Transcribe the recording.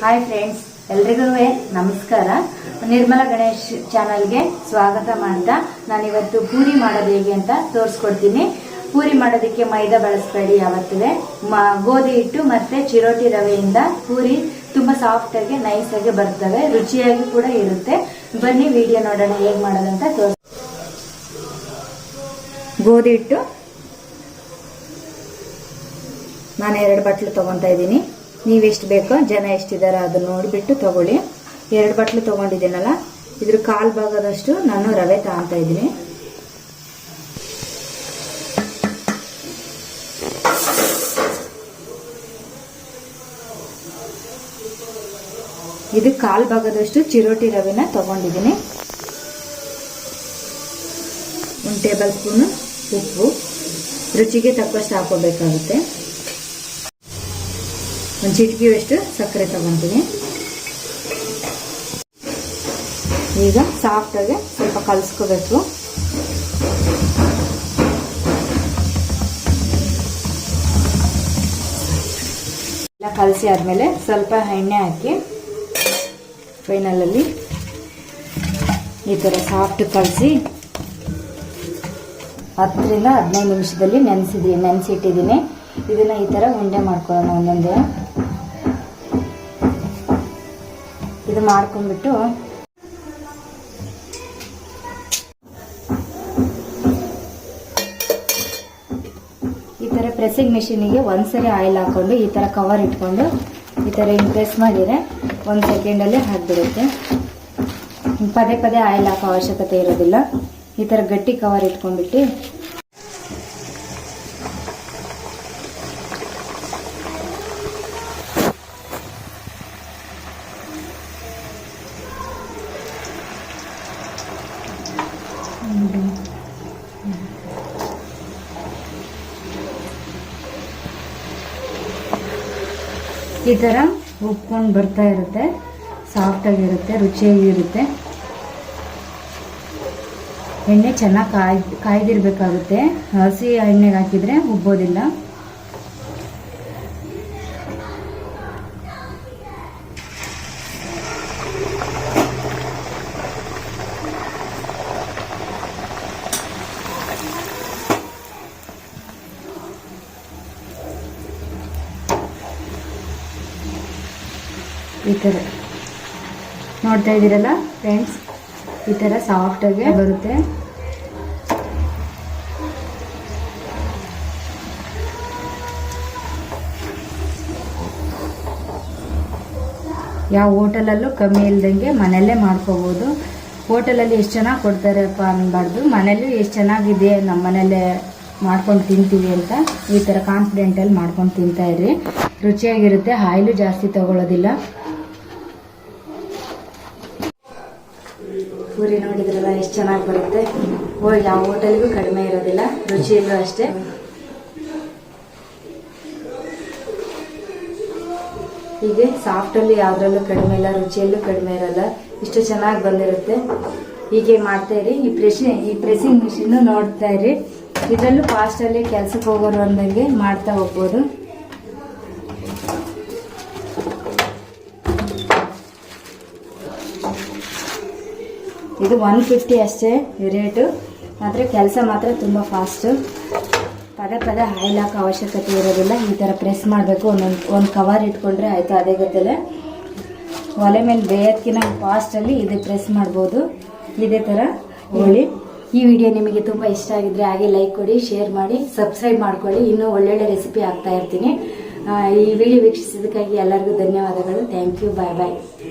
Hi friends ಎಲ್ರಿಗೂ ನಮಸ್ಕಾರ. ನಿರ್ಮಲ ಗಣೇಶ್ ಚಾನಲ್ಗೆ ಸ್ವಾಗತ ಮಾಡ್ತಾ ನಾನಿವತ್ತು ಪೂರಿ ಮಾಡೋದು ಹೇಗೆ ಅಂತ ತೋರಿಸ್ಕೊಡ್ತೀನಿ. ಪೂರಿ ಮಾಡೋದಕ್ಕೆ ಮೈದಾ ಬಳಸಬೇಡಿ ಯಾವತ್ತೂ ಗೋಧಿ ಹಿಟ್ಟು ಮತ್ತೆ ಚಿರೋಟಿ ರವೆಯಿಂದ ಪೂರಿ ತುಂಬಾ ಸಾಫ್ಟ್ ಆಗಿ ನೈಸ್ ಆಗಿ ಬರ್ತವೆ. ರುಚಿಯಾಗಿ ಕೂಡ ಇರುತ್ತೆ. ಬನ್ನಿ ವಿಡಿಯೋ ನೋಡೋಣ ಹೇಗೆ ಮಾಡೋದಂತ ತೋರಿಸ್ ಗೋಧಿ ಹಿಟ್ಟು. ನಾನು ಎರಡು ಬಟ್ಲು ತಗೊತಾ ಇದ್ದೀನಿ. ನೀವು ಎಷ್ಟು ಬೇಕೋ ಜನ ಎಷ್ಟಿದ್ದಾರೆ ಅದನ್ನ ನೋಡಿಬಿಟ್ಟು ತಗೊಳ್ಳಿ. ಎರಡು ಬಟ್ಲು ತಗೊಂಡಿದ್ದೀನಲ್ಲ, ಇದ್ರ ಕಾಲು ಭಾಗದಷ್ಟು ನಾನು ರವೆ ತಗೊತಾ ಇದ್ದೀನಿ. ಇದು ಕಾಲು ಭಾಗದಷ್ಟು ಚಿರೋಟಿ ರವೆನ ತಗೊಂಡಿದ್ದೀನಿ. ಒಂದು ಟೇಬಲ್ ಸ್ಪೂನು ಉಪ್ಪು. ರುಚಿಗೆ ತಕ್ಕಷ್ಟು ಹಾಕೋಬೇಕಾಗುತ್ತೆ. ಒಂದು ಚಿಟಿಕೆಯಷ್ಟು ಸಕ್ಕರೆ ತಗೊತೀನಿ. ಈಗ ಸಾಫ್ಟಾಗಿ ಸ್ವಲ್ಪ ಕಲಿಸ್ಕೋಬೇಕು. ಎಲ್ಲ ಕಲಸಿ ಆದಮೇಲೆ ಸ್ವಲ್ಪ ಎಣ್ಣೆ ಹಾಕಿ ಫೈನಲಲ್ಲಿ ಈ ಥರ ಸಾಫ್ಟ್ ಕಲಸಿ ಹತ್ತರಿಂದ ಹದಿನೈದು ನಿಮಿಷದಲ್ಲಿ ನೆನೆಸಿದ್ದೀನಿ ನೆನೆಸಿಟ್ಟಿದ್ದೀನಿ. ಇದನ್ನ ಈ ಥರ ಉಂಡೆ ಮಾಡ್ಕೊಳ್ಳೋಣ ಒಂದೊಂದೇ. ಇದು ಮಾಡ್ಕೊಂಡ್ಬಿಟ್ಟು ಈ ಥರ ಪ್ರೆಸ್ಸಿಂಗ್ ಮಿಷಿನಿಗೆ ಒಂದ್ಸರಿ ಆಯಿಲ್ ಹಾಕೊಂಡು ಈ ಥರ ಕವರ್ ಇಟ್ಕೊಂಡು ಈ ಥರ ಹಿಂಗೆ ಪ್ರೆಸ್ ಮಾಡಿದರೆ ಒಂದು ಸೆಕೆಂಡಲ್ಲೇ ಹಾಕ್ಬಿಡುತ್ತೆ. ಪದೇ ಪದೇ ಆಯಿಲ್ ಹಾಕೋ ಅವಶ್ಯಕತೆ ಇರೋದಿಲ್ಲ. ಈ ಥರ ಗಟ್ಟಿ ಕವರ್ ಇಟ್ಕೊಂಡ್ಬಿಟ್ಟು ಈ ಥರ ಉಪ್ಕೊಂಡು ಬರ್ತಾ ಇರುತ್ತೆ. ಸಾಫ್ಟಾಗಿರುತ್ತೆ ರುಚಿಯಾಗಿರುತ್ತೆ ಎಣ್ಣೆ ಚೆನ್ನಾಗಿ ಕಾಯ್, ಕಾಯ್ದಿರಬೇಕಾಗುತ್ತೆ. ಹಸಿ ಎಣ್ಣೆಗೆ ಹಾಕಿದರೆ ಉಬ್ಬೋದಿಲ್ಲ. ಈ ಥರ ನೋಡ್ತಾ ಇದ್ದೀರಲ್ಲ ಫ್ರೆಂಡ್ಸ್ ಈ ಥರ ಸಾಫ್ಟಾಗೆ ಬರುತ್ತೆ. ಯಾವ ಹೋಟೆಲಲ್ಲೂ ಕಮ್ಮಿ ಇಲ್ದಂಗೆ ಮನೆಯಲ್ಲೇ ಮಾಡ್ಕೋಬೋದು. ಹೋಟೆಲಲ್ಲಿ ಎಷ್ಟು ಚೆನ್ನಾಗಿ ಕೊಡ್ತಾರಪ್ಪ ಅನ್ಬಾರ್ದು. ಮನೇಲಿ ಎಷ್ಟು ಚೆನ್ನಾಗಿದೆ ನಮ್ಮ ಮನೆಯಲ್ಲೇ ಮಾಡ್ಕೊಂಡು ತಿಂತೀವಿ ಅಂತ ಈ ಥರ ಕಾನ್ಫಿಡೆಂಟಲ್ಲಿ ಮಾಡ್ಕೊಂಡು ತಿಂತಾ ಇರಿ ರುಚಿಯಾಗಿರುತ್ತೆ ಆಯಿಲು ಜಾಸ್ತಿ ತಗೊಳ್ಳೋದಿಲ್ಲ ಪೂರಿ ನೋಡಿದ್ರಲ್ಲ, ಎಷ್ಟು ಚೆನ್ನಾಗಿ ಬರುತ್ತೆ. ಹೋಗಿ ಯಾವ ಹೋಟೆಲ್ಗೂ ಕಡಿಮೆ ಇರೋದಿಲ್ಲ ರುಚಿಯಲ್ಲೂ ಅಷ್ಟೇ. ಹೀಗೆ ಸಾಫ್ಟಲ್ಲಿ ಯಾವುದ್ರಲ್ಲೂ ಕಡಿಮೆ ಇಲ್ಲ, ರುಚಿಯಲ್ಲೂ ಕಡಿಮೆ ಇರಲ್ಲ, ಇಷ್ಟು ಚೆನ್ನಾಗಿ ಬಂದಿರುತ್ತೆ. ಹೀಗೆ ಮಾಡ್ತಾ ಇರಿ. ಈ ಪ್ರೆಸ್ ಈ ಪ್ರೆಸಿಂಗ್ ಮಿಷಿನ್ನು ನೋಡ್ತಾ ಇರಿ. ಇದರಲ್ಲೂ ಫಾಸ್ಟಲ್ಲಿ ಕೆಲಸಕ್ಕೆ ಹೋಗೋರು ಅಂದಂಗೆ ಮಾಡ್ತಾ ಹೋಗ್ಬೋದು. ಇದು ಒನ್ ಫಿಫ್ಟಿ ಅಷ್ಟೇ ರೇಟು ಆದರೆ ಕೆಲಸ ಮಾತ್ರ ತುಂಬ ಫಾಸ್ಟು ಪದೇ ಪದೇ ಆಯಿಲ್ ಹಾಕೋ ಅವಶ್ಯಕತೆ ಇರೋದಿಲ್ಲ. ಈ ಥರ ಪ್ರೆಸ್ ಮಾಡಬೇಕು. ಒಂದೊಂದು, ಒಂದು ಕವರ್ ಇಟ್ಕೊಂಡ್ರೆ ಆಯಿತು, ಅದೇ ಗೊತ್ತಲ್ಲ. ಒಲೆ ಮೇಲೆ ಬೇಯೋದಕ್ಕಿಂತ ಫಾಸ್ಟಲ್ಲಿ ಇದು ಪ್ರೆಸ್ ಮಾಡ್ಬೋದು. ಇದೇ ಥರ ಹೇಳಿ. ಈ ವಿಡಿಯೋ ನಿಮಗೆ ತುಂಬ ಇಷ್ಟ ಆಗಿದ್ರೆ ಹಾಗೆ ಲೈಕ್ ಕೊಡಿ ಶೇರ್ ಮಾಡಿ ಸಬ್ಸ್ಕ್ರೈಬ್ ಮಾಡ್ಕೊಳ್ಳಿ. ಇನ್ನೂ ಒಳ್ಳೊಳ್ಳೆ ರೆಸಿಪಿ ಹಾಕ್ತಾ ಇರ್ತೀನಿ. ಈ ವಿಡಿಯೋ ವೀಕ್ಷಿಸಿದ್ದಕ್ಕಾಗಿ ಎಲ್ಲರಿಗೂ ಧನ್ಯವಾದಗಳು. Thank you bye bye